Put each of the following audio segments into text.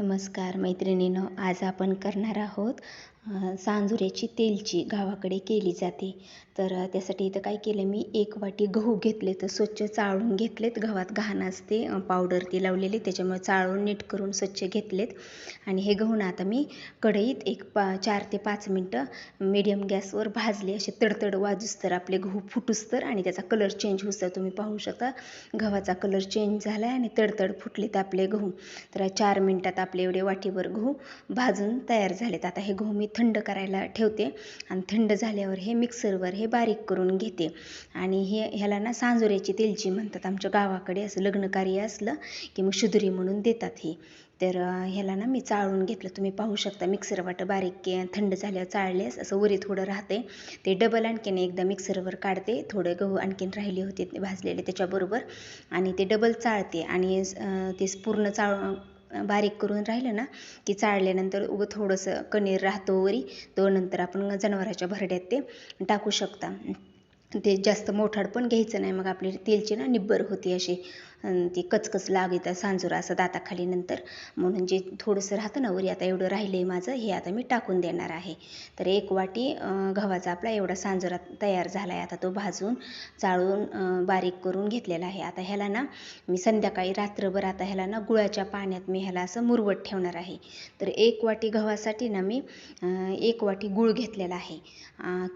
नमस्कार मैत्रिणीनो आज आपण करणार आहोत सांजुऱ्याची तेलची गावाकडे केली जाते. तर त्यासाठी इथं काय केलं मी एक वाटी गहू घेतले तर स्वच्छ चाळून घेतलेत. गव्हात घाण असते पावडर ती लावलेली त्याच्यामुळे चाळून नीट करून स्वच्छ घेतलेत. आणि हे गहू ना आता मी कढईत एक पा चार ते पाच मिनटं मीडियम गॅसवर भाजले. असे तडतड वाजूस तर आपले गहू फुटूस तर आणि त्याचा कलर चेंज होऊस तर तुम्ही पाहू शकता. गव्हाचा कलर चेंज झाला आहे आणि तडतड फुटलेत आपले गहू. तर चार मिनटात आपले एवढे वाटीभर गहू भाजून तयार झालेत. आता हे गहू मी थंड करायला ठेवते आणि थंड झाल्यावर हे मिक्सरवर हे बारीक करून घेते. आणि हे ह्याला ना सांजोऱ्याची तेलची म्हणतात. आमच्या गावाकडे असं लग्नकार्य असलं की मग शुदुरी म्हणून देतात हे. तर ह्याला ना मी चाळून घेतलं. तुम्ही पाहू शकता मिक्सर वाटं बारीक के थंड झाल्यावर चाळलेस. असं वरी थोडं राहते. ते डबल आणखीन एकदा मिक्सरवर काढते. थोडं गहू आणखीन राहिले होते भाजलेले त्याच्याबरोबर. आणि ते डबल चाळते. आणि ते पूर्ण चाळ बारीक करून राहिलं ना की चाळल्यानंतर उगं थोडंसं कणीर राहतो वरी तो नंतर आपण जनावराच्या भरड्यात ते टाकू शकता. ते जास्त मोठाड पण घ्यायचं नाही मग आपली तेलची ना निब्बर होती अशी. ती कचकच लागत सांजोरा असं दाताखाली नंतर. म्हणून जे थोडंसं राहतं ना वरी आता एवढं राहिलं आहे माझं हे आता मी टाकून देणार आहे. तर एक वाटी गव्हाचा आपला एवढा सांजोरा तयार झाला आहे आता तो भाजून चाळून बारीक करून घेतलेला आहे. आता ह्याला ना मी संध्याकाळी रात्रभर आता ह्याला ना गुळाच्या पाण्यात मी ह्याला असं मुरवत ठेवणार आहे. तर एक वाटी गव्हासाठी ना मी एक वाटी गुळ घेतलेला आहे.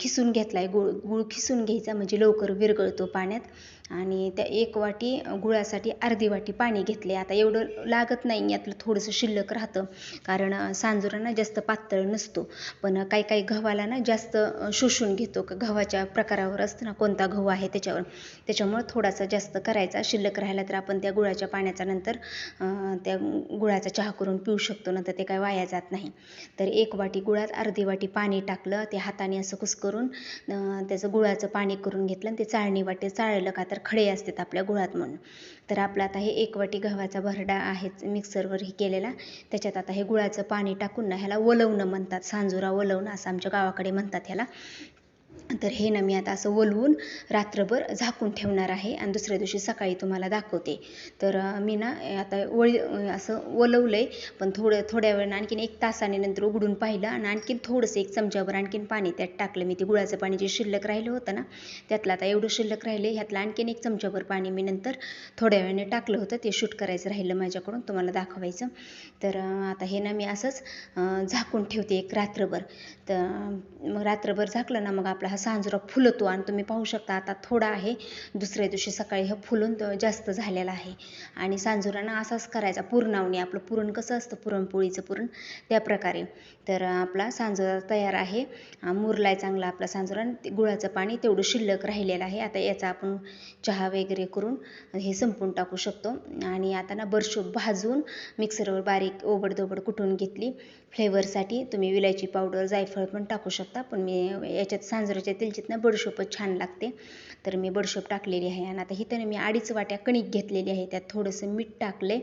खिसून घेतला आहे गुळ. गुळ खिसून घ्यायचा म्हणजे लवकर विरगळतो पाण्यात. आणि त्या एक वाटी गुळासाठी अर्धी वाटी पाणी घेतले. आता एवढं लागत नाही यातलं थोडंसं शिल्लक राहतं. कारण सांजुरांना सांजोरा ना जास्त पातळ नसतो. पण काही काही गव्हाला ना जास्त शोषून घेतो. का गव्हाच्या प्रकारावर असतं ना कोणता गहू आहे त्याच्यावर. त्याच्यामुळं थोडासा जास्त करायचा. शिल्लक राहिला तर आपण त्या गुळाच्या पाण्याचा नंतर त्या गुळाचा चहा करून पिऊ शकतो. नंतर ते काय वाया जात नाही. तर एक वाटी गुळात अर्धी वाटी पाणी टाकलं. ते हाताने असं कुस्करून करून त्याचं गुळाचं पाणी करून घेतलं आणि ते चाळणी वाटे चाळलं का तर खडे असतात आपल्या गुळात म्हणून. तर आपला आता हे एकवटी गव्हाचा भरडा आहेच मिक्सरवर ही केलेला. त्याच्यात आता हे गुळाचं पाणी टाकून ना ह्याला वलवणं म्हणतात सांजुरा वलवणं असं आमच्या गावाकडे म्हणतात ह्याला. तर हे ना मी आता असं वलवून रात्रभर झाकून ठेवणार आहे आणि दुसऱ्या दिवशी सकाळी तुम्हाला दाखवते. तर मी ना आता वळी असं वलवलं आहे पण थोडं थोड्या वेळानं आणखीन एक तासाने नंतर उघडून पाहिलं आणि आणखीन थोडंसं एक चमच्याभर आणखीन पाणी त्यात टाकलं. मी ते गुळाचं पाणी जे शिल्लक राहिलं होतं ना त्यातलं आता एवढं शिल्लक राहिलं ह्यातलं आणखीन एक चमच्याभर पाणी मी नंतर थोड्या वेळाने टाकलं होतं. ते शूट करायचं राहिलं माझ्याकडून तुम्हाला दाखवायचं. तर आता हे ना मी असंच झाकून ठेवते एक रात्रभर. तर मग रात्रभर झाकलं ना मग आपलं हा सांजुरा फुलतो आणि तुम्ही पाहू शकता आता थोडा आहे. दुसऱ्या दिवशी सकाळी हे फुलून जास्त झालेला आहे. आणि सांजुरांना असाच करायचा पुरणावणी. आपलं पुरण कसं असतं? पुरणपोळीचं पुरण. त्या प्रकारे. तर आपला सांजुरा तयार आहे. मुरलाय चांगला आपला सांजुरा गुळाचं पाणी तेवढं शिल्लक राहिलेलं आहे. आता याचा आपण चहा वगैरे करून हे संपून टाकू शकतो. आणि आता ना बडशोप भाजून मिक्सरवर बारीक ओबडधोबड कुटून घेतली? फ्लेवरसाठी तुम्ही विलायची पावडर जायफळ पण टाकू शकता. पण मी याच्यात सांजराच्या तेलचीत तेलचीतनं बडशोपच छान लागते. तर मी बडशोप टाकलेली आहे आणि आता हिथं मी अडीच वाट्या कणिक घेतलेली आहे. त्यात थोडंसं मीठ टाकले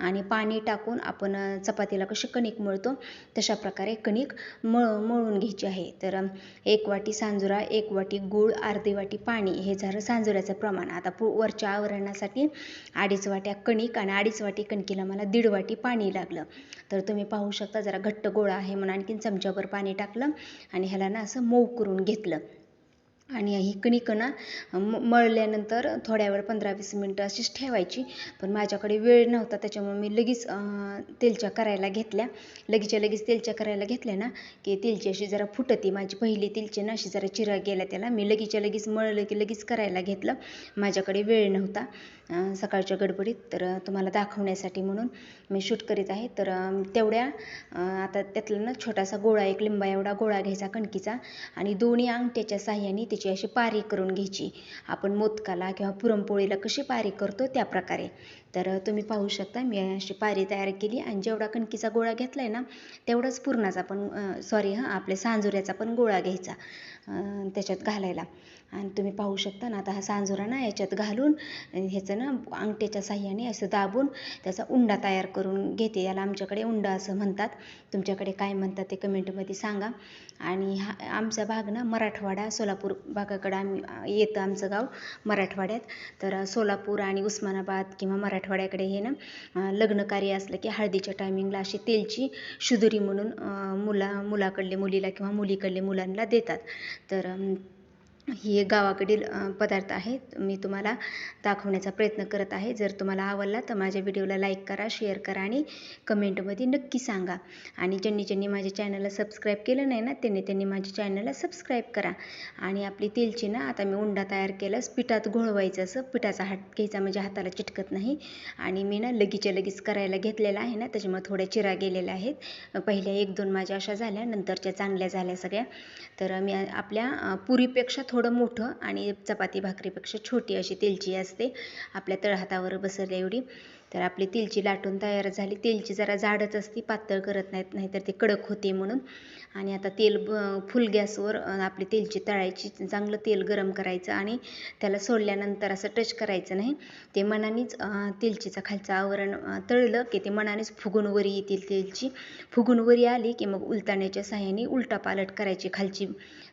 आणि पाणी टाकून आपण चपातीला कशी कणिक मळतो तशा प्रकारे कणिक मळ मळून घ्यायची आहे. तर एक वाटी सांजुरा एक वाटी गूळ अर्धी वाटी पाणी हे झालं सांजुऱ्याचं प्रमाण. आता पु वरच्या आवरणासाठी अडीच वाट्या कणिक आणि अडीच वाटी कणकीला मला दीड वाटी पाणी लागलं. तर तुम्ही पाहू शकता जरा घट्ट गोळा आहे म्हणून आणखीन चमच्याभर पाणी टाकलं आणि ह्याला ना असं मऊ करून घेतलं. неделя आणि ही कणिक ना म मळल्यानंतर थोड्या वेळ पंधरा वीस मिनटं अशीच ठेवायची. पण माझ्याकडे वेळ नव्हता त्याच्यामुळे मी लगेच तेलच्या करायला घेतल्या. लगेचच्या लगेच तेलच्या करायला घेतल्या ना की तेलची अशी जरा फुटती. माझी पहिली तेलची ना अशी जरा चिरा गेल्या त्याला. मी लगेच्या लगेच मळलं की लगेच करायला घेतलं. माझ्याकडे वेळ नव्हता सकाळच्या गडबडीत. तर तुम्हाला दाखवण्यासाठी म्हणून मी शूट करीत आहे. तर तेवढ्या आता त्यातला ना छोटासा गोळा एक लिंबा एवढा गोळा घ्यायचा कणकीचा. आणि दोन्ही अंगठ्याच्या साह्याने त्याची अशी पारी करून घ्यायची. आपण मोदकाला किंवा पुरणपोळीला कशी पारी करतो त्या प्रकारे. तर तुम्ही पाहू शकता मी अशी पारी तयार केली आणि जेवढा कणकीचा गोळा घेतला आहे ना तेवढाच पुरणाचा पण सॉरी हां आपल्या सांजुऱ्याचा पण गोळा घ्यायचा त्याच्यात घालायला. आणि तुम्ही पाहू शकता ना आता हा सांजुरा ना याच्यात घालून ह्याचं ना अंगठ्याच्या साह्याने असं दाबून त्याचा उंडा तयार करून घेते. याला आमच्याकडे उंडा असं म्हणतात. तुमच्याकडे काय म्हणतात ते कमेंटमध्ये सांगा. आणि हा आमचा भाग ना मराठवाडा सोलापूर भागाकडं आम्ही येतं आमचं गाव मराठवाड्यात. तर सोलापूर आणि उस्मानाबाद किंवा मराठवाड्याकडे हे ना लग्न कार्य असलं की हळदीच्या टायमिंगला अशी तेलची शुदुरी म्हणून मुला मुलाकडले मुलीला किंवा मुलीकडले मुलांना देतात. तर ही एक गावाकडील पदार्थ आहे मी तुम्हाला दाखवण्याचा प्रयत्न करत आहे. जर तुम्हाला आवडला तर माझ्या व्हिडिओला लाईक करा शेअर करा आणि कमेंटमध्ये नक्की सांगा. आणि ज्यांनी ज्यांनी माझ्या चॅनलला सबस्क्राईब केलं नाही ना त्यांनी त्यांनी माझ्या चॅनलला सबस्क्राईब करा. आणि आपली तेलची ना आता मी उंडा तयार केला पिठात घोळवायचं असं पिठाचा हात घ्यायचा म्हणजे हाताला चिटकत नाही. आणि मी ना लगीच्या लगेच करायला घेतलेला आहे ना त्याच्यामुळे थोड्या चिरा गेलेल्या आहेत. पहिल्या एक दोन माझ्या अशा झाल्या नंतरच्या चांगल्या झाल्या सगळ्या. तर मी आपल्या पुरीपेक्षा थोडं मोठं आणि चपाती भाकरीपेक्षा छोटी अशी तेलची असते. आपल्या तळहातावर बसरल्या एवढी. तर आपली तेलची लाटून तयार झाली. तेलची जरा जाडच असती पातळ करत नाहीत नाहीतर ती कडक होते म्हणून. आणि आता तेल ब फुल गॅसवर आपली तेलची तळायची चांगलं तेल गरम करायचं आणि त्याला सोडल्यानंतर असं टच करायचं नाही. ते मनानेच तेलचीचं खालचं आवरण तळलं की ते मनानेच फुगून वरी येतील तेलची. फुगून वरी आली की मग उलताण्याच्या साह्याने उलटा पालट करायची खालची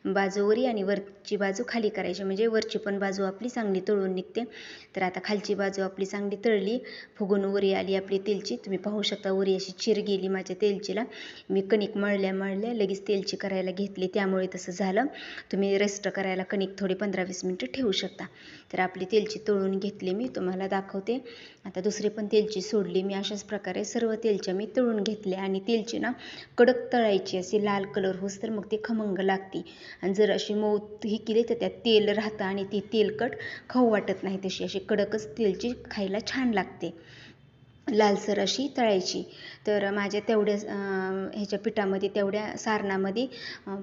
बाजू वरी आणि वरची बाजू खाली करायची. म्हणजे वरची पण बाजू आपली चांगली तळून निघते. तर आता खालची बाजू आपली चांगली तळली फुगून वरी आली आपली तेलची. तुम्ही पाहू शकता वरी अशी चिर गेली माझ्या तेलचीला. मी कणिक मळल्या मळल्या लगेच तेलची करायला घेतली त्यामुळे तसं झालं. तुम्ही रेस्ट करायला कणिक थोडी पंधरा वीस मिनटं ठेवू शकता. तर आपली तेलची तळून घेतली मी तुम्हाला दाखवते. आता दुसरी पण तेलची सोडली. मी अशाच प्रकारे सर्व तेलच्या मी तळून घेतले आणि तेलची ना कडक तळायची अशी लाल कलर होस तर मग ती खमंग लागते. आणि जर अशी मऊ ही केली तर त्यात तेल राहतं आणि ती तेलकट खाऊ वाटत नाही तशी. अशी कडकच तेलची खायला छान लागते. लालसर अशी तळायची. तर माझ्या तेवढ्या ह्याच्या पिठामध्ये तेवढ्या सारणामध्ये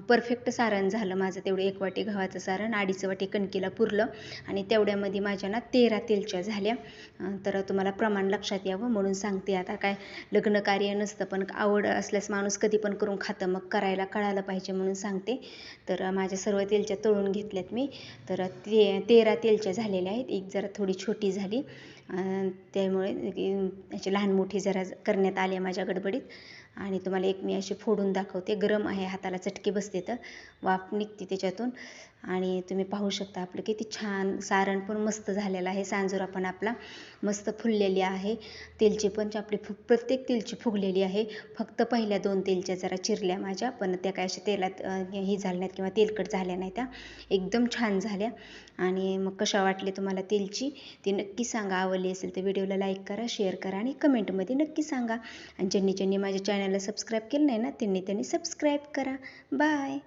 परफेक्ट सारण झालं माझं तेवढं. एक वाटी गव्हाचं सारण अडीच वाटी कणकीला पुरलं आणि तेवढ्यामध्ये माझ्या ना तेरा तेलच्या झाल्या. तर तुम्हाला प्रमाण लक्षात यावं म्हणून सांगते. आता काय लग्न कार्य नसतं पण आवड असल्यास माणूस कधी पण करून खातं. मग करायला कळालं पाहिजे म्हणून सांगते. तर माझ्या सर्व तेलच्या तळून घेतल्यात मी. तर ते तेरा तेलच्या झालेल्या आहेत. एक जरा थोडी छोटी झाली. त्यामुळे याची लहान मोठी जरा करण्यात आली माझ्या गडबडीत. आणि तुम्हाला एक मी अशी फोडून दाखवते. गरम आहे हाताला चटके बसते तर. वाफ निघते त्याच्यातून. आणि तुम्ही पाहू शकता आपलं किती छान सारण पण मस्त झालेलं आहे. सांजोरा पण आपला मस्त फुललेली आहे. तेलची पण आपली फु प्रत्येक तेलची फुगलेली आहे. फक्त पहिल्या दोन तेलच्या जरा चिरल्या माझ्या पण त्या काय अशा तेलात ही झाल्या नाहीत किंवा तेलकट झाल्या नाही त्या. एकदम छान झाल्या. आणि मग कशा वाटले तुम्हाला तेलची ती नक्की सांगा. आवडली असेल तर व्हिडिओला लाईक करा शेअर करा आणि कमेंटमध्ये नक्की सांगा. आणि ज्यांनी ज्यांनी माझ्या चॅनलला सबस्क्राईब केलं नाही ना त्यांनी त्यांनी सबस्क्राईब करा. बाय.